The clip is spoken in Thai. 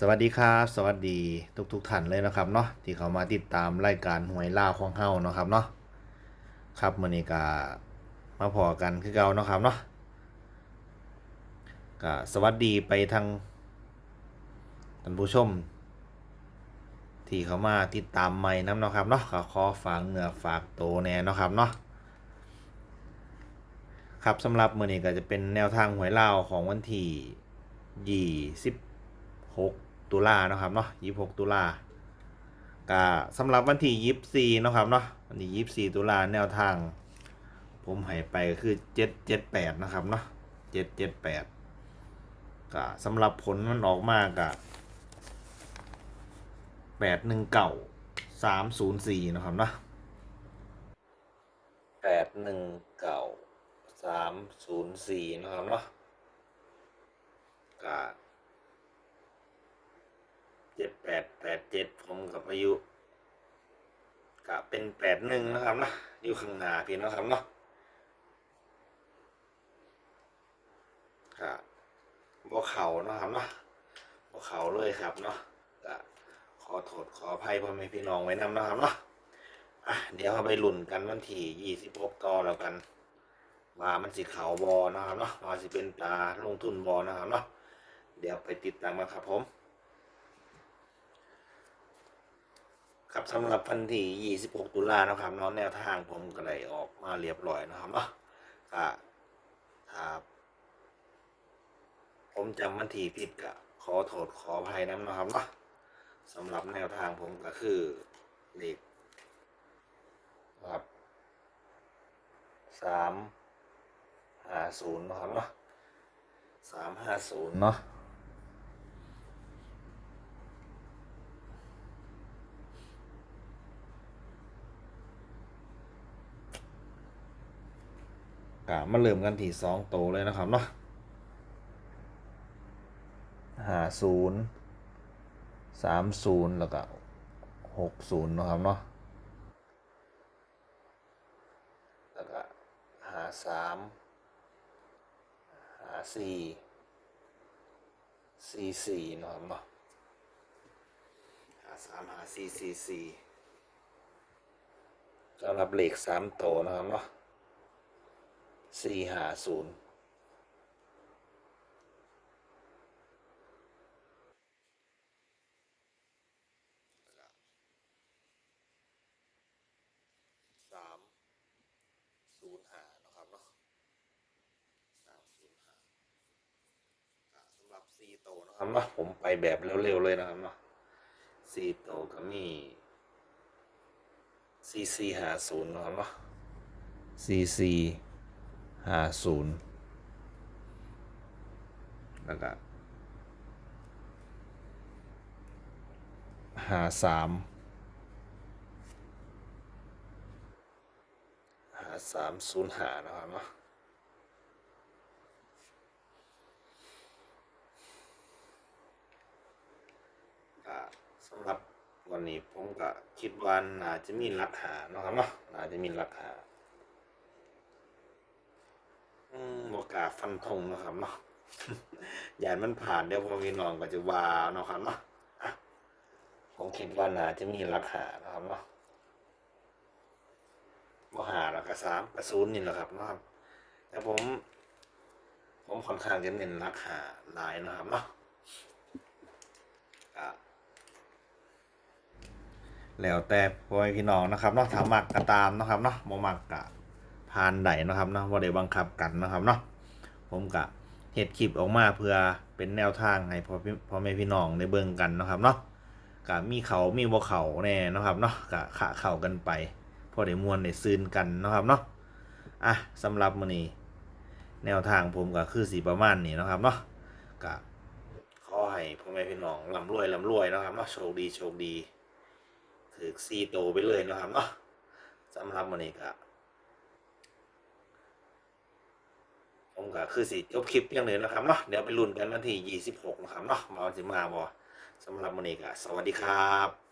สวัสดีครับ สวัสดีทุกทุกๆท่านเลยนะครับเนาะที่เขามาติดตามรายการหวยล่าวของเฮาเนาะครับเนาะครับมื้อนี้ก็มาพอกันคือเก่าเนาะครับเนาะก็สวัสดีไปทางท่านผู้ชม ที่เขามาติดตามใหม่น้ำเนาะครับเนาะก็ขอฝากเนื้อฝากโตแน่เนาะครับเนาะครับสำหรับมื้อนี้ก็จะเป็นแนวทางหวยล่าวของวันที่ยี่สิบ6 ตุลาเนาะครับเนาะ26ตุลาก็สำหรับวันที่24เนาะครับเนาะวันที่24ตุลาแนวทาง ผมให้ไปก็คือ778นะครับเนาะ778ก็สำหรับผลมันออกมาก็819 304นะครับเนาะ819 304นะครับเนาะก็ แปดแปดเจ็ดผมกับอายุก็เป็นแปดหนึ่งนะครับเนาะอยู่ข้างหน้าพี่นะครับเนาะครับบ่เขานะครับเนาะบ่เขาเลยครับเนาะก็ขอโทษขออภัยพ่อแม่พี่น้องไว้นำนะครับเนาะอะเดี๋ยวเราไปหลุ้นกันวันที่ยี่สิบหกต่อแล้วกันว่ามันสิเขาบอนะครับเนาะว่าสิเป็นตาลงทุนบอนะครับเนาะเดี๋ยวไปติดตามกันครับผม ครับสำหรับวันที่ 26 ตุลานะครับเนาะแนวทางผมก็ได้ออกมาเรียบร้อยนะครับเนาะก็ครับผมจำวันที่ผิดก็ขอโทษขออภัยน้ำนะครับเนาะสำหรับแนวทางผมก็คือเลขครับสามห้าศูนย์นะครับเนาะสามห้าศูนย์เนาะ ก็มาเริ่มกันที่สองโตเลยนะครับเนาะหาศูนย์สามศูนย์แล้วก็หกศูนย์นะครับเนาะแล้วก็หาสามหาสี่สี่สี่นะครับเนาะหาสามหาสี่สี่สี่สำหรับเลขสามโตนะครับเนาะ สี่หาศูนย์สามศูนย์หานะครับเนาะสามศูนย์หาสำหรับสี่โตวนะครับเนาะผมไปแบบเร็วๆเลยนะครับเนาะสี่โตวก็มีสี่สี่หาศูนย์นะครับเนาะสี่สี่ ห้าศูนย์แล้วก็ห้าสามห้าสามศูนย์หานะครับเนาะสำหรับวันนี้ผมก็คิดว่าน่าจะมีหลักหานะครับเนาะน่าจะมีหลักหา อืมบกาฟันธงนะครับเนาะยาให้มันผ่านเดี๋ยวพอพี่น้องก็จะวาเนาะครับเนาะผมคิดว่าน่าจะมีราคานะครับเนาะบ่หาแล้วก็สามกระศูนนี่แหละครับเนาะแต่ผม ผมค่อนข้างจะเน้นราคาหลายนะครับเนาะแล้วแต่พ่อม่พี่น้องนะครับเนาะถามมักก็ตามนะครับเนาะบ่มักก็ ผ่านไดเนาะครับเนาะว่าได้บังคับกันนะครับเนาะผมกะเฮ็ดคลิปออกมาเพื่อเป็นแนวทางให้พ่อพี่พ่อแม่พี่น้องได้เบิ่งกันนะครับเนาะกะมีเขามีบ่เขาแน่นะครับเนาะกะขะเข้ากันไปพอได้มวนได้ซืนกันนะครับเนาะอะสำหรับมื้อนี้แนวทางผมก็คือสีประมาณนี้นะครับเนาะกะขอให้พ่อแม่พี่น้องร่ำรวยร่ำรวยนะครับเนาะโชคดีโชคดีถือซีโตไปเลยนะครับเนาะสำหรับมื้อนี้ก็ ผม ก็คือสิจบคลิปอย่างเลยนะครับเนาะเดี๋ยวไปลุ้นกันวันที่ 26 นะครับเนาะมาวันสิมาบอสำหรับวันนี้ก็สวัสดีครับ